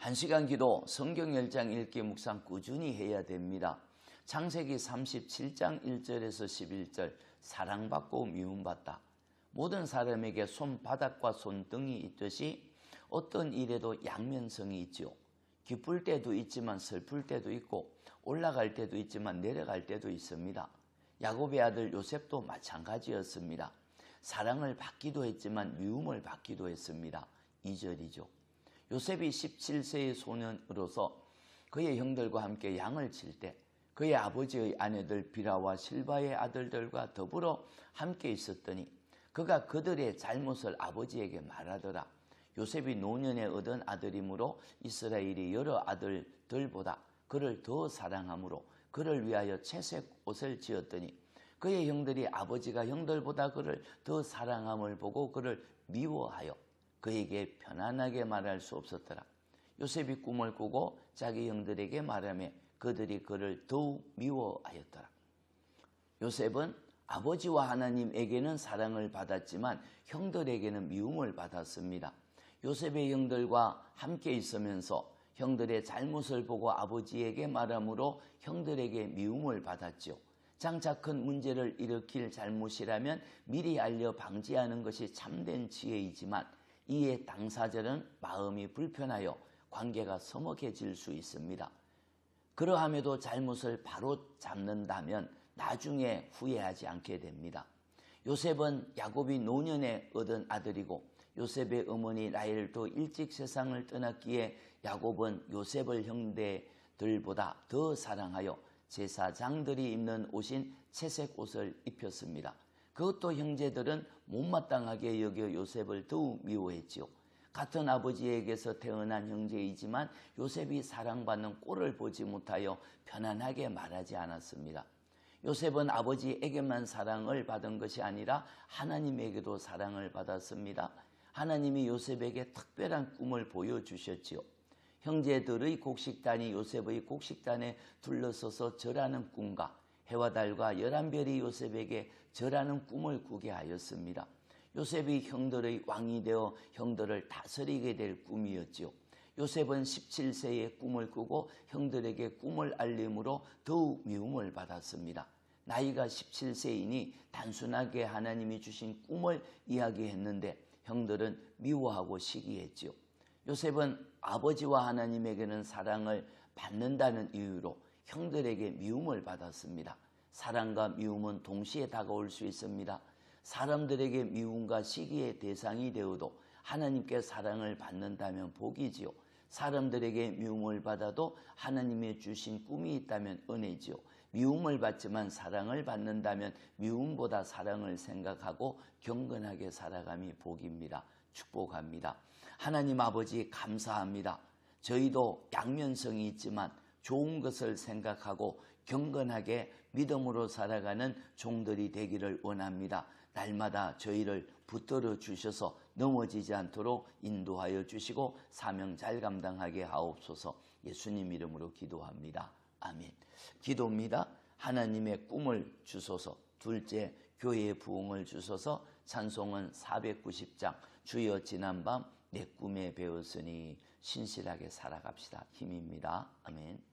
한 시간 기도 성경 10장 읽기 묵상 꾸준히 해야 됩니다. 창세기 37장 1절에서 11절 사랑받고 미움받다. 모든 사람에게 손바닥과 손등이 있듯이 어떤 일에도 양면성이 있지요. 기쁠 때도 있지만 슬플 때도 있고 올라갈 때도 있지만 내려갈 때도 있습니다. 야곱의 아들 요셉도 마찬가지였습니다. 사랑을 받기도 했지만 미움을 받기도 했습니다. 2절이죠. 요셉이 17세의 소년으로서 그의 형들과 함께 양을 칠 때 그의 아버지의 아내들 비라와 실바의 아들들과 더불어 함께 있었더니 그가 그들의 잘못을 아버지에게 말하더라. 요셉이 노년에 얻은 아들이므로 이스라엘이 여러 아들들보다 그를 더 사랑하므로 그를 위하여 채색 옷을 지었더니 그의 형들이 아버지가 형들보다 그를 더 사랑함을 보고 그를 미워하여 그에게 편안하게 말할 수 없었더라. 요셉이 꿈을 꾸고 자기 형들에게 말하며 그들이 그를 더욱 미워하였더라. 요셉은 아버지와 하나님에게는 사랑을 받았지만 형들에게는 미움을 받았습니다. 요셉의 형들과 함께 있으면서 형들의 잘못을 보고 아버지에게 말하므로 형들에게 미움을 받았죠. 장차 큰 문제를 일으킬 잘못이라면 미리 알려 방지하는 것이 참된 지혜이지만 이에 당사자는 마음이 불편하여 관계가 서먹해질 수 있습니다. 그러함에도 잘못을 바로 잡는다면 나중에 후회하지 않게 됩니다. 요셉은 야곱이 노년에 얻은 아들이고 요셉의 어머니 라헬도 일찍 세상을 떠났기에 야곱은 요셉을 형제들보다 더 사랑하여 제사장들이 입는 옷인 채색 옷을 입혔습니다. 그것도 형제들은 못마땅하게 여겨 요셉을 더욱 미워했지요. 같은 아버지에게서 태어난 형제이지만 요셉이 사랑받는 꼴을 보지 못하여 편안하게 말하지 않았습니다. 요셉은 아버지에게만 사랑을 받은 것이 아니라 하나님에게도 사랑을 받았습니다. 하나님이 요셉에게 특별한 꿈을 보여주셨지요. 형제들의 곡식단이 요셉의 곡식단에 둘러서서 절하는 꿈과 해와 달과 열한 별이 요셉에게 절하는 꿈을 꾸게 하였습니다. 요셉이 형들의 왕이 되어 형들을 다스리게 될 꿈이었지요. 요셉은 17세에 꿈을 꾸고 형들에게 꿈을 알림으로 더욱 미움을 받았습니다. 나이가 17세이니 단순하게 하나님이 주신 꿈을 이야기했는데 형들은 미워하고 시기했지요. 요셉은 아버지와 하나님에게는 사랑을 받는다는 이유로 형들에게 미움을 받았습니다. 사랑과 미움은 동시에 다가올 수 있습니다. 사람들에게 미움과 시기의 대상이 되어도 하나님께 사랑을 받는다면 복이지요. 사람들에게 미움을 받아도 하나님의 주신 꿈이 있다면 은혜지요. 미움을 받지만 사랑을 받는다면 미움보다 사랑을 생각하고 경건하게 살아감이 복입니다. 축복합니다. 하나님 아버지 감사합니다. 저희도 양면성이 있지만 좋은 것을 생각하고 경건하게 믿음으로 살아가는 종들이 되기를 원합니다. 날마다 저희를 붙들어 주셔서 넘어지지 않도록 인도하여 주시고 사명 잘 감당하게 하옵소서 예수님 이름으로 기도합니다. 아멘. 기도입니다. 하나님의 꿈을 주소서. 둘째, 교회의 부흥을 주소서. 찬송은 490장. 주여 지난밤 내 꿈에 배웠으니 신실하게 살아갑시다. 힘입니다. 아멘.